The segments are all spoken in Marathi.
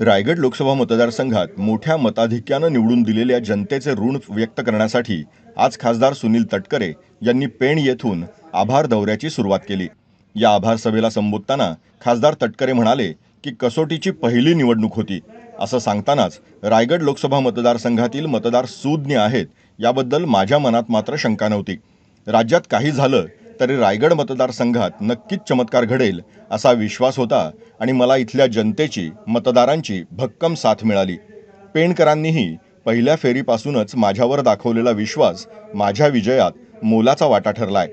रायगड लोकसभा मतदारसंघात मोठ्या मताधिक्यानं निवडून दिलेल्या जनतेचे ऋण व्यक्त करण्यासाठी आज खासदार सुनील तटकरे यांनी पेण येथून आभार दौऱ्याची सुरुवात केली. या आभार सभेला संबोधताना खासदार तटकरे म्हणाले की कसोटीची पहिली निवडणूक होती. असं सांगतानाच रायगड लोकसभा मतदारसंघातील मतदार सुज्ञ आहेत याबद्दल माझ्या मनात मात्र शंका नव्हती. राज्यात काही झालं तरी रायगड मतदारसंघात नक्कीच चमत्कार घडेल असा विश्वास होता आणि मला इथल्या जनतेची मतदारांची भक्कम साथ मिळाली. पेणकरांनीही पहिल्या फेरीपासूनच माझ्यावर दाखवलेला विश्वास माझ्या विजयात मोलाचा वाटा ठरलाय.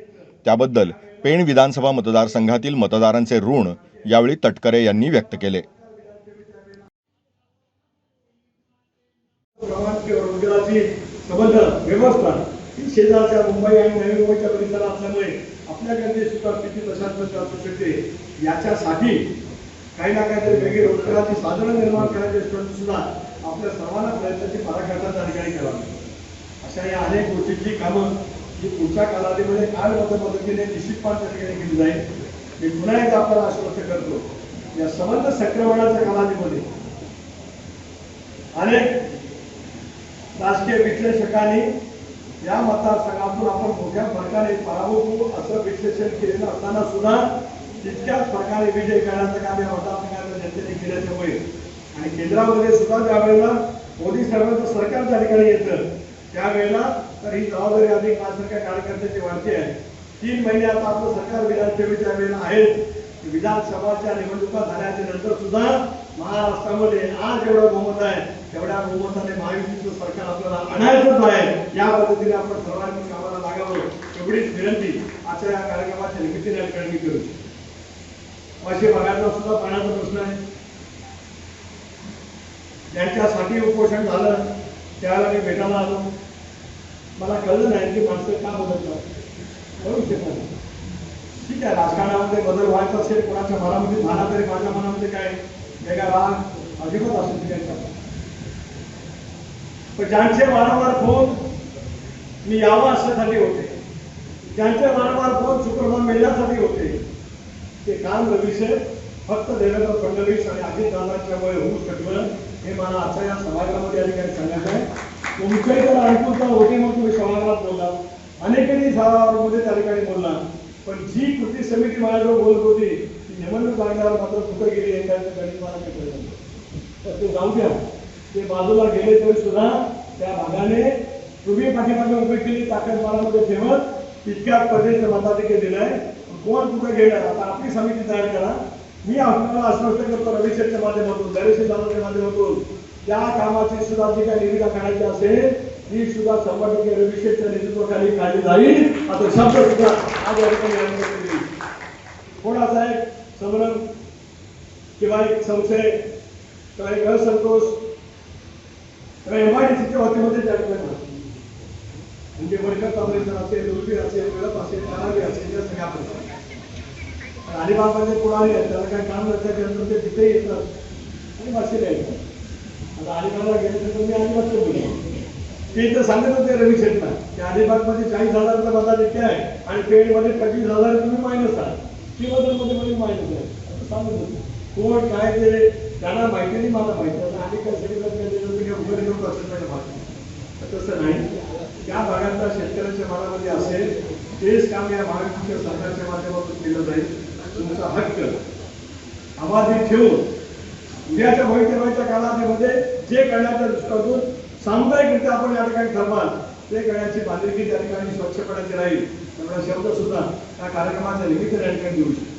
त्याबद्दल पेण विधानसभा मतदारसंघातील मतदारांचे ऋण यावेळी तटकरे यांनी व्यक्त केले. व्यवस्था शेजारच्या मुंबई आणि नवी मुंबईच्या परिसरात असल्यामुळे आपल्याकडे सुद्धा किती तशाच असू शकते? याच्यासाठी काही ना काहीतरी वेगळी रोजगाराची साधनं निर्माण करायचे सुद्धा आपल्या सर्वांना प्रयत्नाची पराकाष्ठा अधिकारी ठिकाणी करावी. अशा या अनेक गोष्टींची कामं जी पुढच्या कालावधीमध्ये काय पद्धतीने निश्चितपणे त्या ठिकाणी केली जाईल. मी पुन्हा एकदा आपल्याला आश्वस्त करतो या समंत संक्रमणाच्या कालावधीमध्ये अनेक राजकीय विश्लेषकांनी या मतदारसंघातून आपण मोठ्या फरकाने पराभूत होऊ असं विश्लेषण केलेलं असताना सुद्धा तितक्याच प्रकारे विजय करण्याचं काम या मतदारसंघाच्या जनतेने केल्याच्यामुळे आणि केंद्रामध्ये सुद्धा ज्यावेळेला मोदी साहेबांचं सरकार त्या ठिकाणी येतं त्यावेळेला तर ही जबाबदारी अधिक माझ्यासारख्या कार्यकर्त्याची वाढते आहे. तीन महिने आता आपलं सरकार विधानसभेच्या वेळेला आहेत विधानसभाच्या निवडणुका झाल्याच्यानंतर सुद्धा महाराष्ट्रामध्ये आज जेवढं बहुमत आहे तेवढ्या बहुमताने महायुतीचं सरकार आपल्याला आणायचंच आहे. या पद्धतीने आपण सर्वांनी कामाला लागावं एवढीच विनंती आजच्या या कार्यक्रमाच्या निमित्ताने या ठिकाणी करू पैसे भागाचा सुद्धा पाण्याचा प्रश्न आहे. ज्यांच्यासाठी उपोषण झालं त्यावेळेला मी भेटायला आलो. मला कळलं नाही की माणसं का बदलतात. कळू शकत नाही. ठीक आहे राजकारणामध्ये बदल व्हायचा असेल कोणाच्या मनामध्ये झाला तरी माझ्या मनामध्ये काय वेगळा राग अजिबात असेल त्यांच्या पण ज्यांचे वारंवार फोन मी यावं अशासाठी होते. ज्यांचे वारंवार फोन शुक्रवार मिळण्यासाठी होते ते काम विषय फक्त देवेंद्र फडणवीस आणि अजित वय होऊ शकलं हे मला आता या समाजामध्ये या ठिकाणी सांगायचं आहे? तुमच्याही जर अडकून होती मग तुम्ही समाजात बोलला. अनेकांनी समाजामध्ये त्या ठिकाणी बोलला. पण जी कृती समिती माझ्याजवळ बोलत होती ती निवडणूक लागणार मात्र कुठं गेली हे काय गणित मला तर ते जाऊ द्या. ते बाजूला गेले तरी सुद्धा त्या भागाने तुम्ही पाठीमागे उभी केली ताकद मनामध्ये ठेवत तितक्या प्रदेश मताधिके दिलाय. कोण कुठं गेलं आता आपली समिती तयार करा. मी आपल्याला आश्वस्त करतो रविशेठच्या माध्यमातून दरेशे दादाच्या माध्यमातून. त्या कामाची सुद्धा जी काही निविदा काढायची असेल ती सुद्धा शंभर टक्के रविशेठच्या नेतृत्वाखाली काढली जाईल. आता शब्द सुद्धा आज या ठिकाणी कोणाचा एक संभ्रम किंवा एक संशय किंवा एक असंतोष किंवा एमआयडीसीच्या वतीमध्ये म्हणजे त्या ठिकाणी म्हणजे वडकर तांबरेकर असेल दुर्बी असेल कळप असेल करावी असेल या सगळ्या परिसरात. अलिबागमध्ये पुढारी आहेत त्याला काही काम नसल्याच्या नंतर ते तिथे येतात आणि वाशीला आहेत आता अलिबागला गेल्यानंतर मी अलिबागचं बोललो ते तर सांगत होते रवी शेठना की अलिबागमध्ये चाळीस हजाराचा मताधिक्य आहे आणि पेडमध्ये पंचवीस हजार तुम्ही मायनस आहात. ती मध्ये मध्ये मायनस आहे. असं सांगत होते. कोण काय ते त्यांना माहिती नाही मला माहिती आता आणि काय सगळी काय दिलं उघड लोक असेल त्याच्या तसं नाही. त्या भागातला शेतकऱ्यांच्या मनामध्ये असेल तेच काम या महाराष्ट्र सरकारच्या माध्यमातून केलं जाईल. तुमचा हक्क. अबाधित ठेवून उद्याच्या भविष्यवाणीच्या कालावधीमध्ये जे करण्याचा दृष्टीतून सामुदायिकरित्या आपण या ठिकाणी ठरवाल ते करण्याची बांधिलकी त्या ठिकाणी स्वच्छपणाची राहील. त्यामुळे शब्द सुद्धा त्या कार्यक्रमाच्या निमित्त या ठिकाणी देऊ शकतो.